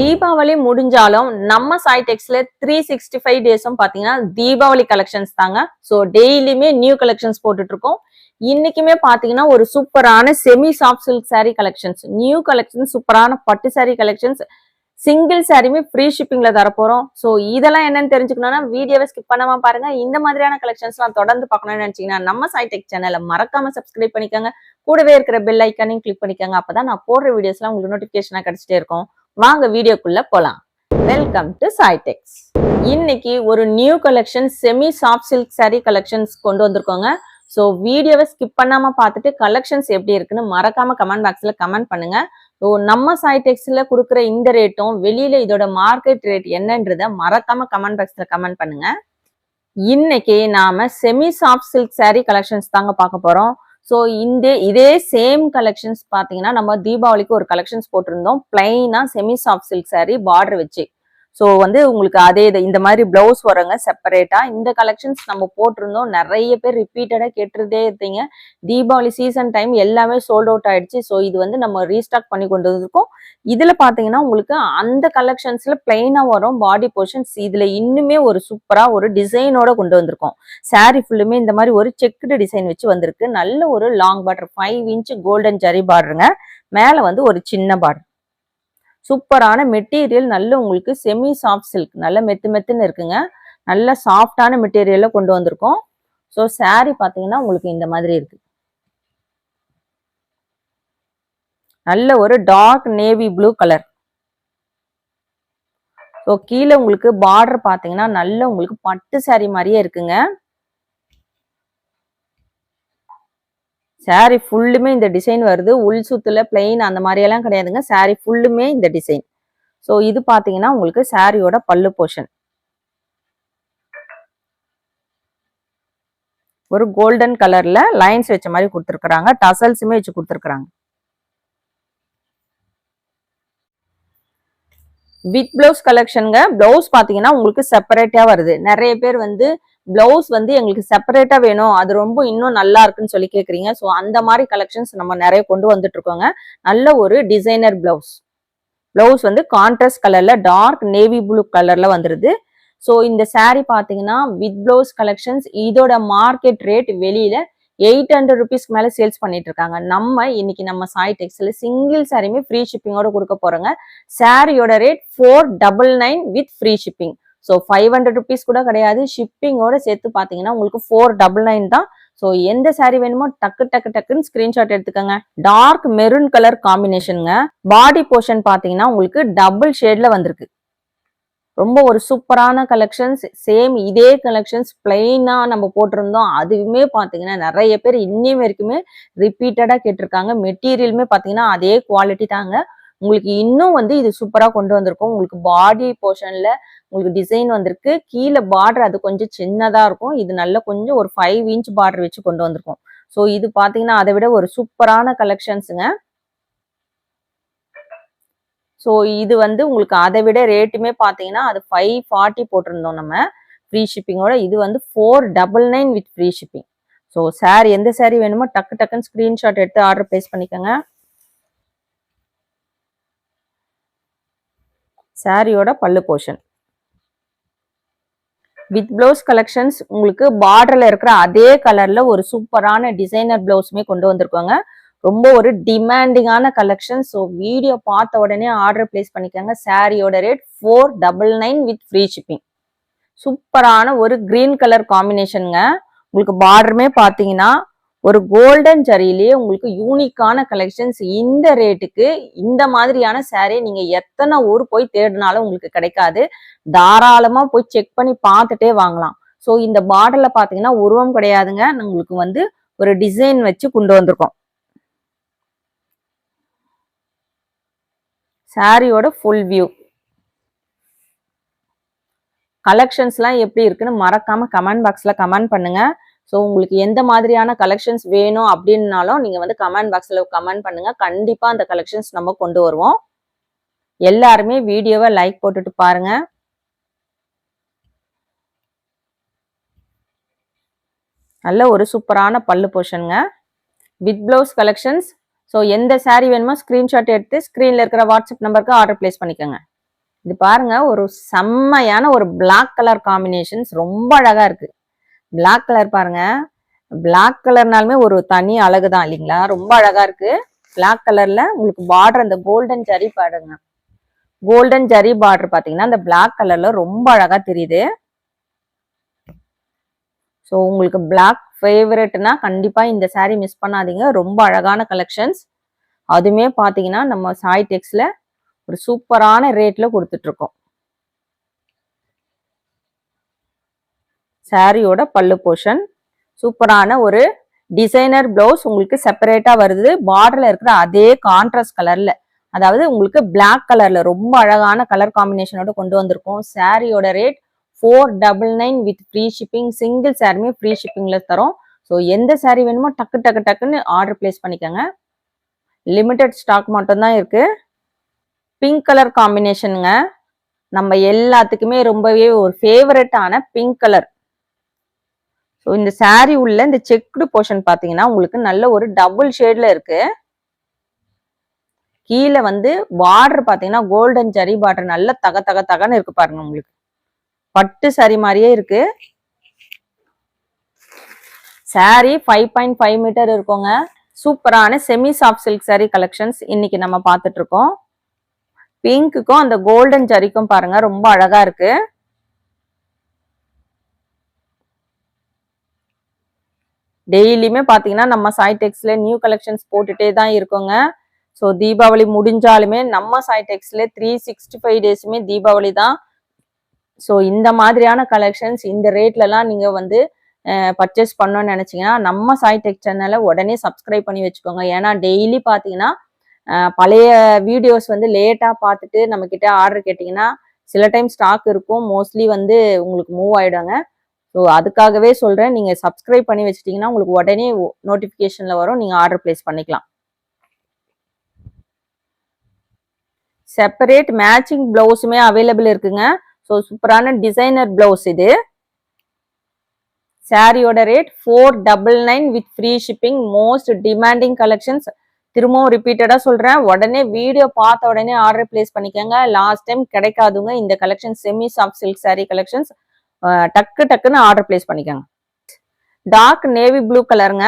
தீபாவளி முடிஞ்சாலும் நம்ம சாய்டெக்ஸ்ல த்ரீ சிக்ஸ்டி ஃபைவ் டேஸும் பாத்தீங்கன்னா தீபாவளி கலெக்ஷன்ஸ் தாங்க. ஸோ டெய்லியுமே நியூ கலெக்ஷன்ஸ் போட்டுட்டு இருக்கோம் இன்னைக்குமே பாத்தீங்கன்னா ஒரு சூப்பரான semi soft silk saree collections new collections சூப்பரான பட்டு saree கலெக்ஷன்ஸ் சிங்கிள் சாரியுமே ஃப்ரீ ஷிப்பிங்ல தரப்போறோம். ஸோ இதெல்லாம் என்னன்னு தெரிஞ்சுக்கணும்னா வீடியோவை ஸ்கிப் பண்ணாம பாருங்க. இந்த மாதிரியான கலெக்ஷன்ஸ்லாம் தொடர்ந்து பார்க்கணும்னு நினைச்சீங்கன்னா நம்ம சாய்டெக் சேனலை மறக்காம சப்ஸ்கிரைப் பண்ணிக்கோங்க. கூடவே இருக்கிற பெல் ஐக்கானையும் கிளிக் பண்ணிக்கோங்க. அப்பதான் நான் போடுற வீடியோஸ்லாம் உங்களுக்கு நோட்டிபிகேஷனா கிடைச்சிட்டே இருக்கும். வாங்க வீடியோக்குள்ள போலாம். வெல்கம் டு சாய்டெக்ஸ் இன்னைக்கு ஒரு new collection semi soft silk saree collections கொண்டு வந்திருக்கோங்க. ஸோ வீடியோவை ஸ்கிப் பண்ணாம பார்த்துட்டு கலெக்ஷன்ஸ் எப்படி இருக்குன்னு மறக்காம கமெண்ட் பாக்ஸ்ல கமெண்ட் பண்ணுங்க. ஸோ நம்ம சாய்டெக்ஸ்ல கொடுக்குற இந்த ரேட்டும் வெளியில இதோட மார்க்கெட் ரேட் என்னன்றத மறக்காம கமெண்ட் பாக்ஸ்ல கமெண்ட் பண்ணுங்க. இன்னைக்கு நாம semi soft silk saree collections தாங்க பார்க்க போறோம். ஸோ இந்த இதே சேம் கலெக்ஷன்ஸ் பார்த்தீங்கன்னா நம்ம தீபாவளிக்கு ஒரு கலெக்ஷன்ஸ் போட்டிருந்தோம். பிளைனாக semi soft silk sari border வச்சு. ஸோ வந்து உங்களுக்கு அதே இது இந்த மாதிரி பிளவுஸ் வருங்க செப்பரேட்டா இந்த கலெக்ஷன்ஸ் நம்ம போட்டிருந்தோம். நிறைய பேர் ரிப்பீட்டடாக கேட்டுட்டே இருந்தீங்க. தீபாவளி சீசன் டைம் எல்லாமே சோல்ட் அவுட் ஆயிடுச்சு. ஸோ இது வந்து நம்ம ரீஸ்டாக் பண்ணி கொண்டு வந்திருக்கோம். இதில் பார்த்தீங்கன்னா உங்களுக்கு அந்த கலெக்ஷன்ஸில் பிளெயினாக வரும் பாடி போர்ஷன்ஸ் இதில் இன்னுமே ஒரு சூப்பராக ஒரு டிசைனோட கொண்டு வந்திருக்கோம். சாரீ ஃபுல்லுமே இந்த மாதிரி ஒரு செக்குடு டிசைன் வச்சு வந்திருக்கு. நல்ல ஒரு long border five inch golden zari பார்டருங்க மேலே வந்து ஒரு சின்ன பார்டர் சூப்பரான மெட்டீரியல் நல்ல உங்களுக்கு செமி சாஃப்ட் சில்க் நல்ல மெத்து மெத்துன்னு இருக்குங்க. நல்ல சாஃப்டான மெட்டீரியலில் கொண்டு வந்திருக்கோம். ஸோ saree பார்த்தீங்கன்னா உங்களுக்கு இந்த மாதிரி இருக்கு. நல்ல ஒரு dark navy blue colour so கீழே உங்களுக்கு பார்டர் பார்த்தீங்கன்னா நல்ல உங்களுக்கு பட்டு saree மாதிரியே இருக்குங்க. சாரி ஃபுல்லுமே இந்த டிசைன் வருது. உள் சுத்துல பிளெயின் அந்த மாதிரியெல்லாம் கிடையாதுங்க. சாரி ஃபுல்லுமே இந்த டிசைன் ஸோ இது பார்த்தீங்கன்னா உங்களுக்கு சாரியோட பல்லு போர்ஷன் ஒரு கோல்டன் கலர்ல லைன்ஸ் வச்ச மாதிரி கொடுத்துருக்குறாங்க. டசல்ஸுமே வச்சு கொடுத்துருக்குறாங்க. வித் பிளவுஸ் கலெக்ஷனுங்க பிளவுஸ் பார்த்தீங்கன்னா உங்களுக்கு செப்பரேட்டாக வருது. நிறைய பேர் வந்து பிளவுஸ் வந்து எங்களுக்கு செப்பரேட்டா வேணும். அது ரொம்ப இன்னும் நல்லா இருக்குன்னு சொல்லி கேக்குறீங்க. ஸோ அந்த மாதிரி கலெக்ஷன்ஸ் நம்ம நிறைய கொண்டு வந்துட்டு இருக்கோங்க நல்ல ஒரு டிசைனர் பிளவுஸ் பிளவுஸ் வந்து கான்ட்ராஸ்ட் கலர்ல டார்க் நேவி ப்ளூ கலர்ல வந்துருது. ஸோ இந்த saree பாத்தீங்கன்னா வித் பிளவுஸ் கலெக்ஷன்ஸ் இதோட மார்க்கெட் ரேட் வெளியில எயிட் ஹண்ட்ரட் ருபீஸ்க்கு மேல சேல்ஸ் பண்ணிட்டு இருக்காங்க நம்ம இன்னைக்கு நம்ம சாய் டெக்ஸ்ல சிங்கிள் சாரியுமே ஃப்ரீ ஷிப்பிங்கோட கொடுக்க போறோங்க. சாரியோட rate four double nine with free shipping so five hundred rupees கூட கிடையாது. ஷிப்பிங்கோட சேர்த்து பார்த்தீங்கன்னா உங்களுக்கு ஃபோர் டபுள் நைன் தான். ஸோ எந்த சாரீ வேணுமோ டக்கு டக்கு டக்குன்னு ஸ்கிரீன்ஷாட் எடுத்துக்கோங்க. டார்க் மெரூன் கலர் காம்பினேஷனுங்க பாடி போர்ஷன் பார்த்தீங்கன்னா உங்களுக்கு டபுள் ஷேட்ல வந்திருக்கு. ரொம்ப ஒரு சூப்பரான கலெக்ஷன்ஸ் சேம் இதே கலெக்ஷன்ஸ் பிளெயினாக நம்ம போட்டிருந்தோம். அதுவுமே பார்த்தீங்கன்னா நிறைய பேர் இன்னும் வரைக்குமே ரிப்பீட்டடாக கேட்டிருக்காங்க. மெட்டீரியலுமே பார்த்தீங்கன்னா அதே குவாலிட்டி தாங்க. உங்களுக்கு இன்னும் வந்து இது சூப்பரா கொண்டு வந்திருக்கும். உங்களுக்கு பாடி போர்ஷன்ல உங்களுக்கு டிசைன் வந்திருக்கு. கீழே பார்டர் அது கொஞ்சம் சின்னதா இருக்கும். இது நல்ல கொஞ்சம் ஒரு ஃபைவ் இன்ச் பார்டர் வச்சு கொண்டு வந்திருக்கும். ஸோ இது பாத்தீங்கன்னா அதை விட ஒரு சூப்பரான கலெக்ஷன்ஸுங்க ஸோ இது வந்து உங்களுக்கு அதை விட ரேட்டுமே பார்த்தீங்கன்னா அது ஃபைவ் ஃபார்ட்டி போட்டிருந்தோம் நம்ம. ஃப்ரீ ஷிப்பிங்கோட இது வந்து four double nine with free shipping so sari எந்த சாரி வேணுமோ டக்கு டக்குன்னு ஸ்க்ரீன்ஷாட் எடுத்து ஆர்டர் ப்ளேஸ் பண்ணிக்கோங்க. சாரியோட பல்லு போர்ஷன் வித் பிளவுஸ் கலெக்ஷன்ஸ் உங்களுக்கு பார்டர்ல இருக்கிற அதே கலர்ல ஒரு சூப்பரான டிசைனர் பிளவுஸுமே கொண்டு வந்திருக்கோங்க. ரொம்ப ஒரு டிமாண்டிங்கான கலெக்ஷன் ஸோ வீடியோ பார்த்த உடனே ஆர்டர் பிளேஸ் பண்ணிக்கோங்க. சாரியோட rate four double nine with free shipping சூப்பரான ஒரு கிரீன் கலர் காம்பினேஷனுங்க உங்களுக்கு பார்டருமே பார்த்தீங்கன்னா ஒரு கோல்டன் ஜரியிலேயே உங்களுக்கு யூனிக்கான கலெக்ஷன்ஸ் இந்த ரேட்டுக்கு இந்த மாதிரியான saree நீங்க எத்தனை ஊர் போய் தேடினாலும் உங்களுக்கு கிடைக்காது. தாராளமா போய் செக் பண்ணி பார்த்துட்டே வாங்கலாம். ஸோ இந்த மாடலில் பாத்தீங்கன்னா உருவம் கிடையாதுங்க. உங்களுக்கு வந்து ஒரு டிசைன் வச்சு கொண்டு வந்திருக்கோம். சாரியோட ஃபுல் வியூ கலெக்ஷன்ஸ்லாம் எப்படி இருக்குன்னு மறக்காம கமெண்ட் பாக்ஸ்ல கமெண்ட் பண்ணுங்க. ஸோ உங்களுக்கு எந்த மாதிரியான கலெக்ஷன்ஸ் வேணும் அப்படின்னாலும் நீங்கள் வந்து கமெண்ட் பாக்ஸில் கமெண்ட் பண்ணுங்கள் கண்டிப்பாக அந்த கலெக்ஷன்ஸ் நம்ம கொண்டு வருவோம். எல்லாருமே வீடியோவை லைக் போட்டுட்டு பாருங்க. நல்ல ஒரு சூப்பரான பல்லு போர்ஷனுங்க வித் ப்ளவுஸ் கலெக்ஷன்ஸ் ஸோ எந்த சாரீ வேணுமோ ஸ்க்ரீன்ஷாட் எடுத்து ஸ்க்ரீனில் இருக்கிற வாட்ஸ்அப் நம்பருக்கு ஆர்டர் பிளேஸ் பண்ணிக்கோங்க. இது பாருங்க ஒரு செம்மையான ஒரு பிளாக் கலர் காம்பினேஷன்ஸ் ரொம்ப அழகா இருக்கு. பிளாக் கலர் பாருங்க. பிளாக் கலர்னாலுமே ஒரு தனி அழகு தான் இல்லைங்களா? ரொம்ப அழகா இருக்கு. பிளாக் கலர்ல உங்களுக்கு பார்டர் அந்த கோல்டன் ஜரி பாருங்க. கோல்டன் ஜரி பார்டர் பாத்தீங்கன்னா அந்த பிளாக் கலர்ல ரொம்ப அழகா தெரியுது. ஸோ உங்களுக்கு பிளாக் ஃபேவரட்னா கண்டிப்பா இந்த saree மிஸ் பண்ணாதீங்க. ரொம்ப அழகான கலெக்ஷன்ஸ் அதுவுமே பாத்தீங்கன்னா நம்ம சாய் டெக்ஸ்ல ஒரு சூப்பரான ரேட்ல கொடுத்துட்டு இருக்கோம். சாரியோட பல்லு போர்ஷன் சூப்பரான ஒரு டிசைனர் பிளவுஸ் உங்களுக்கு செப்பரேட்டா வருது. பார்டர்ல இருக்கிற அதே கான்ட்ராஸ்ட் கலர்ல அதாவது உங்களுக்கு பிளாக் கலர்ல ரொம்ப அழகான கலர் காம்பினேஷனோட கொண்டு வந்திருக்கோம். சாரியோட rate four double nine with free shipping single சாரியுமே ஃப்ரீ ஷிப்பிங்ல தரோம். ஸோ எந்த சாரி வேணுமோ டக்கு டக்கு டக்குன்னு ஆர்டர் பிளேஸ் பண்ணிக்கோங்க. லிமிட்டட் ஸ்டாக் மட்டும்தான் இருக்கு. பிங்க் கலர் காம்பினேஷனுங்க நம்ம எல்லாத்துக்குமே ரொம்பவே ஒரு ஃபேவரட்டான பிங்க் கலர் ஸோ இந்த saree உள்ள இந்த செக்குடு போர்ஷன் பார்த்தீங்கன்னா உங்களுக்கு நல்ல ஒரு டபுள் ஷேட்ல இருக்கு. கீழே வந்து பார்டர் பார்த்தீங்கன்னா கோல்டன் ஜரி பார்டர் நல்ல தக தக தகன்னு இருக்கு பாருங்க உங்களுக்கு. பட்டு சரி மாதிரியே இருக்கு. Sari five point five metre இருக்குங்க. சூப்பரான semi soft silk sari collections இன்னைக்கு நம்ம பார்த்துட்டு இருக்கோம். பிங்க்குக்கும் அந்த கோல்டன் ஜரிக்கும் பாருங்க ரொம்ப அழகா இருக்கு. டெய்லியுமே பார்த்தீங்கன்னா நம்ம சாய்டெக்ஸ்ல நியூ கலெக்ஷன்ஸ் போட்டுட்டே தான் இருக்கோங்க. ஸோ தீபாவளி முடிஞ்சாலுமே நம்ம சாய்டெக்ஸ்ல த்ரீ சிக்ஸ்டி ஃபைவ் டேஸுமே தீபாவளி தான். ஸோ இந்த மாதிரியான கலெக்ஷன்ஸ் இந்த ரேட்லலாம் நீங்கள் வந்து பர்ச்சேஸ் பண்ணணும்னு நினச்சிங்கன்னா நம்ம சாய்டெக் சேனலை உடனே சப்ஸ்கிரைப் பண்ணி வச்சுக்கோங்க. ஏன்னா டெய்லி பார்த்தீங்கன்னா பழைய வீடியோஸ் வந்து லேட்டாக பார்த்துட்டு நம்மக்கிட்ட ஆர்டர் கேட்டிங்கன்னா சில டைம் ஸ்டாக் இருக்கும். மோஸ்ட்லி வந்து உங்களுக்கு மூவ் ஆகிடுங்க ஸோ அதுக்காகவே சொல்கிறேன் நீங்கள் சப்ஸ்கிரைப் பண்ணி வச்சிட்டீங்கன்னா உங்களுக்கு உடனே நோட்டிஃபிகேஷனில் வரும். நீங்கள் ஆர்டர் பிளேஸ் பண்ணிக்கலாம். செப்பரேட் மேட்சிங் ப்ளவுஸுமே அவைலபிள் இருக்குங்க. ஸோ சூப்பரான டிசைனர் ப்ளவுஸ் இது. சாரியோட rate four double nine with free shipping most demanding collections திரும்பவும் ரிப்பீட்டடாக சொல்கிறேன் உடனே வீடியோ பார்த்த உடனே ஆர்டர் பிளேஸ் பண்ணிக்கோங்க. லாஸ்ட் டைம் கிடைக்காதுங்க. இந்த collection semi soft silk saree collections டக்கு டக்குன்னு ஆர்டர் பிளேஸ் பண்ணிக்கோங்க. டார்க் நேவி ப்ளூ கலருங்க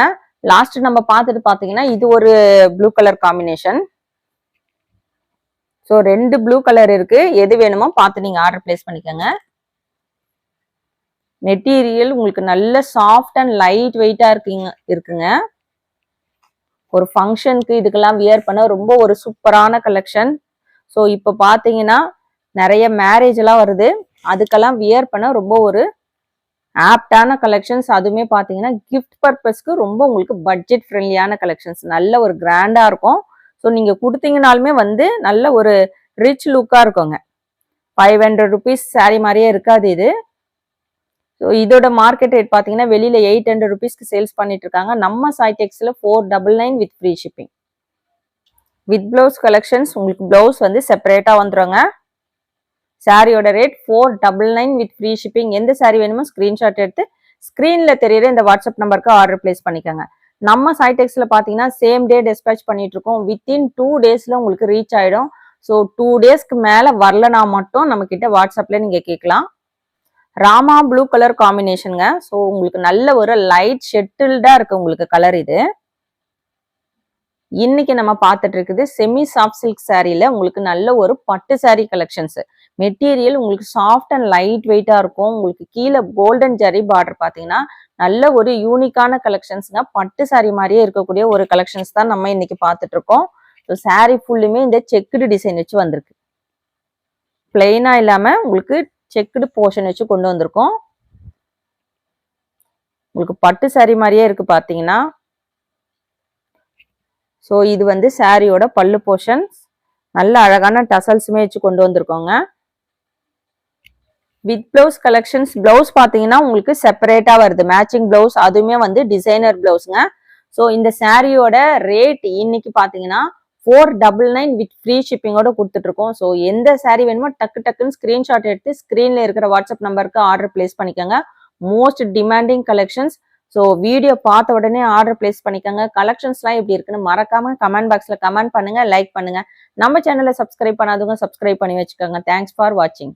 லாஸ்ட் நம்ம பார்த்துட்டு பார்த்தீங்கன்னா இது ஒரு ப்ளூ கலர் காம்பினேஷன் ஸோ ரெண்டு ப்ளூ கலர் இருக்கு. எது வேணுமோ பார்த்து நீங்க ஆர்டர் பிளேஸ் பண்ணிக்கோங்க. மெட்டீரியல் உங்களுக்கு நல்ல சாஃப்ட் அண்ட் லைட் வெயிட்டா இருக்குங்க இருக்குங்க. ஒரு ஃபங்க்ஷனுக்கு இதுக்கெல்லாம் வியர் பண்ண ரொம்ப ஒரு சூப்பரான கலெக்ஷன் ஸோ இப்போ பார்த்தீங்கன்னா நிறைய மேரேஜ் எல்லாம் வருது. அதுக்கெல்லாம் வியர் பண்ண ரொம்ப ஒரு ஆப்டான கலெக்ஷன்ஸ் அதுவுமே பார்த்தீங்கன்னா கிஃப்ட் பர்பஸ்க்கு ரொம்ப உங்களுக்கு பட்ஜெட் ஃப்ரெண்ட்லியான கலெக்ஷன்ஸ் நல்ல ஒரு கிராண்டாக இருக்கும். ஸோ நீங்கள் கொடுத்தீங்கனாலுமே வந்து நல்ல ஒரு ரிச் லுக்காக இருக்குங்க. ஃபைவ் ஹண்ட்ரட் ருபீஸ் சாரீ மாதிரியே இருக்காது இது. ஸோ இதோட மார்க்கெட் ரேட் பார்த்தீங்கன்னா வெளியில் எயிட் ஹண்ட்ரட் ருபீஸ்க்கு சேல்ஸ் பண்ணிட்டு இருக்காங்க. நம்ம சாய்டெக்ஸில் four double nine with free shipping with blouse collections உங்களுக்கு ப்ளவுஸ் வந்து செப்பரேட்டாக வந்துருங்க. சாரியோட rate four double nine with free shipping எந்த சாரி வேணுமோ ஸ்க்ரீன்ஷாட் எடுத்து ஸ்க்ரீனில் தெரியிற இந்த வாட்ஸ்அப் நம்பருக்கு ஆர்டர் பிளேஸ் பண்ணிக்கோங்க. நம்ம சைடெக்ஸில் பார்த்தீங்கன்னா சேம் டே டிஸ்பேச் பண்ணிட்டு இருக்கோம். வித்தின் டூ டேஸில் உங்களுக்கு ரீச் ஆகிடும் ஸோ டூ டேஸ்க்கு மேலே வரலனா மட்டும் நம்ம கிட்ட நீங்கள் கேட்கலாம். ராமா ப்ளூ கலர் காம்பினேஷனுங்க ஸோ உங்களுக்கு நல்ல ஒரு லைட் ஷெட்டில்டாக இருக்குது உங்களுக்கு கலர் இது. இன்னைக்கு நம்ம பார்த்துட்டு இருக்குது செமி சாஃப்ட் சில்க் சாரீல உங்களுக்கு நல்ல ஒரு பட்டு சாரீ கலெக்ஷன்ஸ் மெட்டீரியல் உங்களுக்கு சாஃப்ட் அண்ட் லைட் வெயிட்டா இருக்கும். உங்களுக்கு கீழே கோல்டன் ஜரி பார்டர் பாத்தீங்கன்னா நல்ல ஒரு யூனிக்கான கலெக்ஷன்ஸ்ங்க பட்டு சாரீ மாதிரியே இருக்கக்கூடிய ஒரு கலெக்ஷன்ஸ் தான் நம்ம இன்னைக்கு பார்த்துட்டு இருக்கோம். ஸோ ஃபுல்லுமே இந்த செக்குடு டிசைன் வச்சு வந்திருக்கு. பிளெயினா இல்லாம உங்களுக்கு செக்குடு போர்ஷன் வச்சு கொண்டு வந்திருக்கோம். உங்களுக்கு பட்டு saree மாதிரியே இருக்கு பாத்தீங்கன்னா ஸோ இது வந்து சாரியோட பல்லு போர்ஷன்ஸ் நல்ல அழகான டசல்ஸுமே வச்சு கொண்டு வந்திருக்கோங்க. வித் பிளவுஸ் கலெக்ஷன்ஸ் பிளவுஸ் பார்த்தீங்கன்னா உங்களுக்கு செப்பரேட்டாக வருது. மேட்சிங் பிளவுஸ் அதுவுமே வந்து டிசைனர் பிளவுஸுங்க ஸோ இந்த சாரியோட ரேட் இன்னைக்கு பார்த்தீங்கன்னா four double nine with free ஷிப்பிங்கோட கொடுத்துட்ருக்கோம். ஸோ எந்த சாரீ வேணுமோ டக்கு டக்குன்னு ஸ்க்ரீன்ஷாட் எடுத்து ஸ்க்ரீனில் இருக்கிற வாட்ஸ்அப் நம்பருக்கு ஆர்டர் பிளேஸ் பண்ணிக்கோங்க. Most demanding collections so video பார்த்த உடனே ஆர்டர் பிளேஸ் பண்ணிக்கோங்க. கலெக்ஷன்ஸ்லாம் எப்படி இருக்குன்னு மறக்காம கமெண்ட் பாக்ஸ்ல கமெண்ட் பண்ணுங்க லைக் பண்ணுங்க. நம்ம சேனலை சப்ஸ்கிரைப் பண்ணாதவங்க சப்ஸ்கிரைப் பண்ணி வச்சுக்கோங்க. தேங்க்ஸ் ஃபார் வாட்சிங்